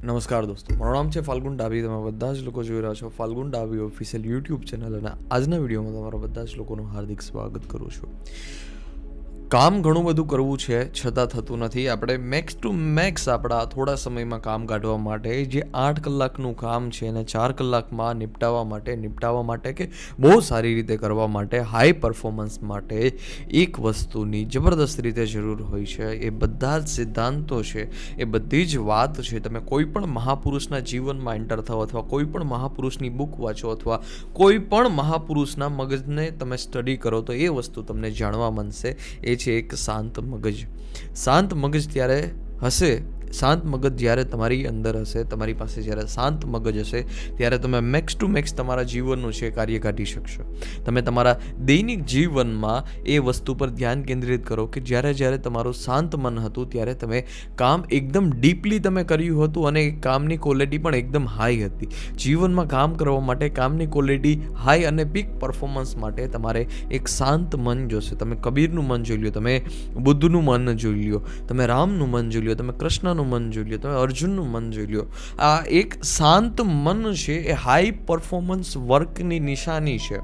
નમસ્કાર દોસ્તો, મારું નામ છે ફાલ્ગુન ડાબી તમે બધા જ લોકો જોઈ રહ્યા છો ફાલ્ગુન ડાબી ઓફિશિયલ યુટ્યુબ ચેનલ અને આજના વિડીયોમાં તમારા બધા જ લોકોનું હાર્દિક સ્વાગત કરું છું. કામ ઘણું બધું કરવું છે, છતાં થતું નથી. આપણે મેક્સ ટુ મેક્સ આપણા થોડા સમયમાં કામ કાઢવા માટે જે આઠ કલાકનું કામ છે એને ચાર કલાકમાં નિપટાવવા માટે નિપટાવવા માટે કે બહુ સારી રીતે કરવા માટે હાઈ પરફોર્મન્સ માટે એક વસ્તુની જબરદસ્ત રીતે જરૂર હોય છે. એ બધા જ સિદ્ધાંતો છે, એ બધી જ વાત છે. તમે કોઈ પણ મહાપુરુષના જીવનમાં એન્ટર થાઓ અથવા કોઈ પણ મહાપુરુષની બુક વાંચો અથવા કોઈ પણ મહાપુરુષના મગજને તમે સ્ટડી કરો તો એ વસ્તુ તમને જાણવા મળશે. એ છે એક શાંત મગજ. શાંત મગજ ત્યારે હશે. શાંત મગજ જ્યારે તમારી અંદર હશે, તમારી પાસે જ્યારે શાંત મગજ હશે, ત્યારે તમે મેક્સ ટુ મેક્સ તમારા જીવનનું છે કાર્ય કાઢી શકશો. તમે તમારા દૈનિક જીવનમાં એ વસ્તુ પર ધ્યાન કેન્દ્રિત કરો કે જ્યારે જ્યારે તમારું શાંત મન હતું, ત્યારે તમે કામ એકદમ ડીપલી તમે કર્યું હતું અને કામની ક્વોલિટી પણ એકદમ હાઈ હતી. જીવનમાં કામ કરવા માટે કામની ક્વોલિટી હાઈ અને પીક પરફોર્મન્સ માટે તમારે એક શાંત મન જોશે. તમે કબીરનું મન જોઈ લ્યો, તમે બુદ્ધનું મન જોઈ લ્યો, તમે રામનું મન જોઈ લ્યો, તમે કૃષ્ણનું મન જોઈ લો તમે અર્જુનનું મન જોઈ લો આ એક શાંત મન છે, એ હાઈ પરફોર્મન્સ વર્કની નિશાની છે.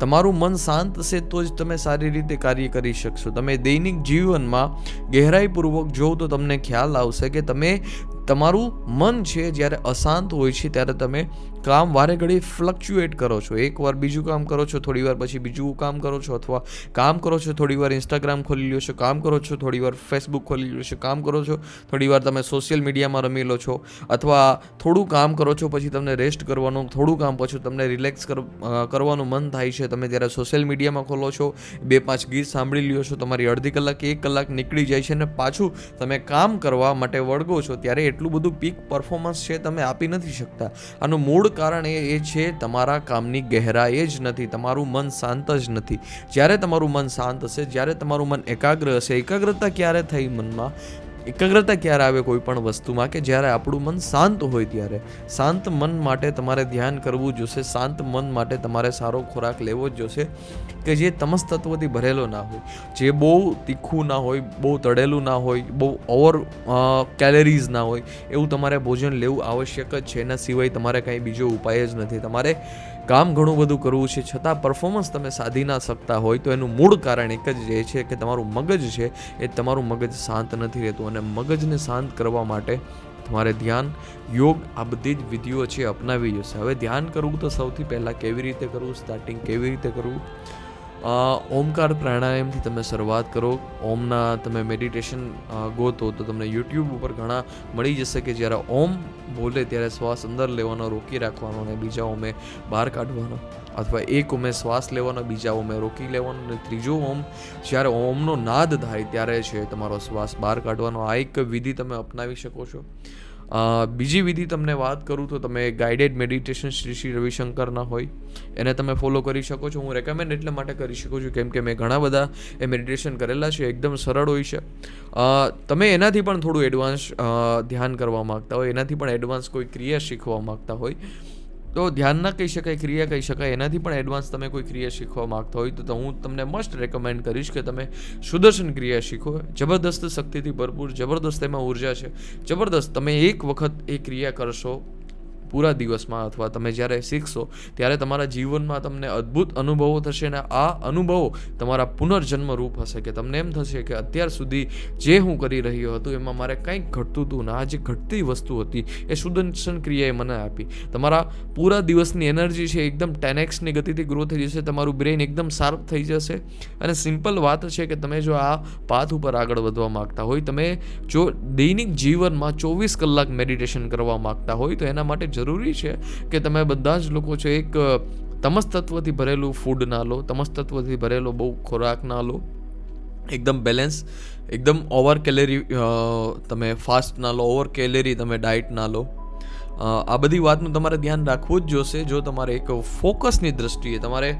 તમારું મન શાંત હશે તો જ તમે સારી રીતે કાર્ય કરી શકશો. તમે દૈનિક જીવનમાં ગહેરાઈપૂર્વક જોવો તો તમને ખ્યાલ આવશે કે તમે, તમારું મન છે જ્યારે અશાંત હોય છે ત્યારે તમે કામ વારે ઘડી ફ્લક્ચ્યુએટ કરો છો. એકવાર બીજું કામ કરો છો, થોડી વાર પછી બીજું કામ કરો છો અથવા કામ કરો છો, થોડી વાર ઇન્સ્ટાગ્રામ ખોલી લ્યો છો, કામ કરો છો, થોડી વાર ફેસબુક ખોલી લો છો, કામ કરો છો, થોડી વાર તમે સોશિયલ મીડિયામાં રમી લો છો અથવા થોડું કામ કરો છો પછી તમને રેસ્ટ કરવાનું, થોડું કામ પછી તમને રિલેક્સ કરવાનું મન થાય છે. તમે જ્યારે સોશિયલ મીડિયામાં ખોલો છો, બે પાંચ ગીત સાંભળી લ્યો છો, તમારી અડધી કલાક એક કલાક નીકળી જાય છે અને પાછું તમે કામ કરવા માટે વળગો છો, ત્યારે એટલું બધું પીક પરફોર્મન્સ છે તમે આપી નથી શકતા. આનું મૂળ કારણ એ એ છે તમારા કામની ગહેરાઈ જ નથી, તમારું મન શાંત જ નથી. જ્યારે તમારું મન શાંત હશે, જ્યારે તમારું મન એકાગ્ર હશે, એકાગ્રતા ક્યારે થઈ મનમાં? એકાગ્રતા ક્યારે આવે કોઈ પણ વસ્તુમાં? કે જ્યારે આપણું મન શાંત હોય ત્યારે? શાંત મન માટે તમારે ધ્યાન કરવું જોશે. શાંત મન માટે તમારે સારો ખોરાક લેવો જ જોશે કે જે તમસ તત્વથી ભરેલો ના હોય. જે બહુ તીખું ના હોય, બહુ તળેલું ના હોય, બહુ ઓવર કેલેરીઝ ના હોય, એવું તમારે ભોજન લેવું આવશ્યક જ છે. એના સિવાય તમારે કાંઈ બીજો ઉપાય જ નથી. તમારે કામ ઘણું બધું કરવું છે, છતાં પરફોર્મન્સ તમે સાધી ના શકતા હોય, તો એનું મૂળ કારણ એક જ એ છે કે તમારું મગજ છે, એ તમારું મગજ શાંત નથી રહેતું અને મગજને શાંત કરવા માટે તમારે ધ્યાન, યોગ આ બધી જ વિધિઓ છે અપનાવી જશે. હવે ધ્યાન કરવું તો સૌથી પહેલાં કેવી રીતે કરવું? સ્ટાર્ટિંગ કેવી રીતે કરવું? ઓમકાર પ્રાણાયામથી તમે શરૂઆત કરો. ઓમના તમે મેડિટેશન ગોતો તો તમને યુટ્યુબ ઉપર ઘણા મળી જશે કે જ્યારે ઓમ બોલે ત્યારે શ્વાસ અંદર લેવાનો, રોકી રાખવાનો અને બીજા ઓમે બહાર કાઢવાનો. અથવા એક ઓમે શ્વાસ લેવાનો બીજા ઓમે રોકી લેવાનો અને ત્રીજો ઓમ જ્યારે ઓમનો નાદ થાય ત્યારે છે તમારો શ્વાસ બહાર કાઢવાનો. આ એક વિધિ તમે અપનાવી શકો છો. બીજી વિધિ તમને વાત કરું તો તમે ગાઈડેડ મેડિટેશન શ્રી શ્રી રવિશંકરના હોય, એને તમે ફોલો કરી શકો છો. હું રેકમેન્ડ એટલે માટે કરી શકું છું, કેમ કે મેં ઘણા બધા એ મેડિટેશન કરેલા છે, એકદમ સરળ હોય છે. તમે એનાથી પણ થોડું એડવાન્સ ધ્યાન કરવા માગતા હોય, એનાથી પણ એડવાન્સ કોઈ ક્રિયા શીખવા માગતા હોય. તો ધ્યાન ના કહી શકાય, ક્રિયા કહી શકાય, એનાથી પણ એડવાન્સ તમે કોઈ ક્રિયા શીખવા માગતા હોય તો હું તમને મસ્ટ રેકમેન્ડ કરીશ કે તમે સુદર્શન ક્રિયા શીખો. જબરદસ્ત શક્તિથી ભરપૂર, જબરદસ્ત એમાં ઊર્જા છે. જબરદસ્ત તમે એક વખત એ ક્રિયા કરશો પૂરા દિવસમાં અથવા તમે જ્યારે શીખશો, ત્યારે તમારા જીવનમાં તમને અદ્ભુત અનુભવો થશે અને આ અનુભવો તમારા પુનર્જન્મ રૂપ હશે કે તમને એમ થશે કે અત્યાર સુધી જે હું કરી રહ્યો હતો, એમાં મારે કંઈક ઘટતું હતું ને આ જે ઘટતી વસ્તુ હતી, એ સુદર્શન ક્રિયાએ મને આપી. તમારા પૂરા દિવસની એનર્જી છે એકદમ ટેનેક્સની ગતિથી ગ્રો થઈ જશે, તમારું બ્રેઇન એકદમ શાર્પ થઈ જશે અને સિમ્પલ વાત છે કે તમે જો આ પાથ ઉપર આગળ વધવા માંગતા હોય, તમે જો દૈનિક જીવનમાં ચોવીસ કલાક મેડિટેશન કરવા માંગતા હોય, તો એના માટે જરૂરી છે કે તમે બધા જ લોકો છે એક તમસ તત્વથી ભરેલું ફૂડ ના લો તમસ તત્વથી ભરેલો બહુ ખોરાક ના લો. એકદમ બેલેન્સ એકદમ ઓવર કેલેરી તમે ફાસ્ટ ના લો ઓવર કેલેરી તમે ડાયટ ના લો. આ બધી વાતનું તમારે ધ્યાન રાખવું જ જોશે જો તમારે એક ફોકસની દ્રષ્ટિએ, તમારે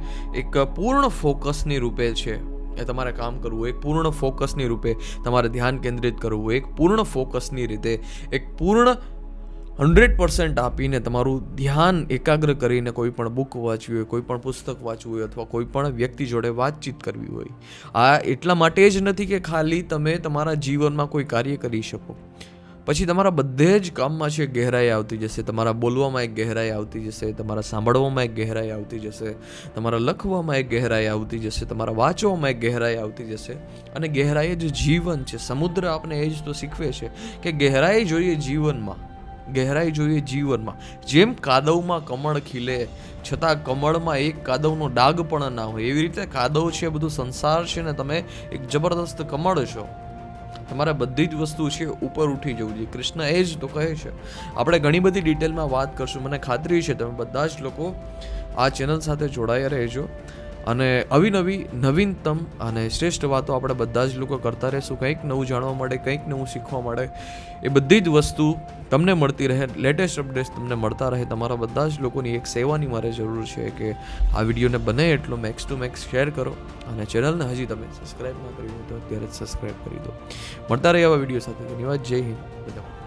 એક પૂર્ણ ફોકસની રૂપે છે એ તમારે કામ કરવું, એક પૂર્ણ ફોકસની રૂપે તમારે ધ્યાન કેન્દ્રિત કરવું, એક પૂર્ણ ફોકસની રીતે, એક પૂર્ણ હંડ્રેડ પર્સન્ટ આપીને તમારું ધ્યાન એકાગ્ર કરીને કોઈ પણ બુક વાંચવી હોય, કોઈ પણ પુસ્તક વાંચવું હોય અથવા કોઈ પણ વ્યક્તિ જોડે વાતચીત કરવી હોય, આ એટલા માટે જ નથી કે ખાલી તમે તમારા જીવનમાં કોઈ કાર્ય કરી શકો. પછી તમારા બધે જ કામમાં છે, ગહેરાઈ આવતી જશે, તમારા બોલવામાં એક ગહેરાઈ આવતી જશે, તમારા સાંભળવામાં એક ગહેરાઈ આવતી જશે, તમારા લખવામાં એક ગહેરાઈ આવતી જશે, તમારા વાંચવામાં એક ગહેરાઈ આવતી જશે. અને ગહેરાઈ જ જીવન છે, સમુદ્ર આપણે એ જ તો શીખવે છે કે ગહેરાઈ જોઈએ જીવનમાં. ગહેરાઈ જોઈએ જીવનમાં. જેમ કાદવમાં કમળ ખીલે, છતાં કમળમાં એક કાદવનો ડાઘ પણ ના હોય. એવી રીતે કાદવ છે બધું સંસાર છે ને તમે એક જબરદસ્ત કમળ છો. તમારે બધી જ વસ્તુ છે, ઉપર ઉઠી જવું જોઈએ. કૃષ્ણ એ જ તો કહે છે. આપણે ઘણી બધી ડિટેલમાં વાત કરશું. મને ખાતરી છે, તમે બધા જ લોકો આ ચેનલ સાથે જોડાયા રહેજો. અને અવિનવી, નવીનતમ અને શ્રેષ્ઠ વાતો આપણે બધા જ લોકો કરતા રહીશું કંઈક નવું જાણવા મળે, કંઈક નવું શીખવા મળે, એ બધી જ વસ્તુ તમને મળતી રહે, લેટેસ્ટ અપડેટ્સ તમને મળતા રહે, તમારા બધા જ લોકોની એક સેવાની મારે જરૂર છે કે આ વિડીયોને બને એટલો મેક્સ ટુ મેક્સ શેર કરો અને ચેનલને હજી તમે સબસ્ક્રાઈબ ના કરી હોય તો અત્યારે જ સબસ્ક્રાઈબ કરી દો. મળતા રહે આવા વીડિયો સાથે. ધન્યવાદ. જય હિન્દ. બધા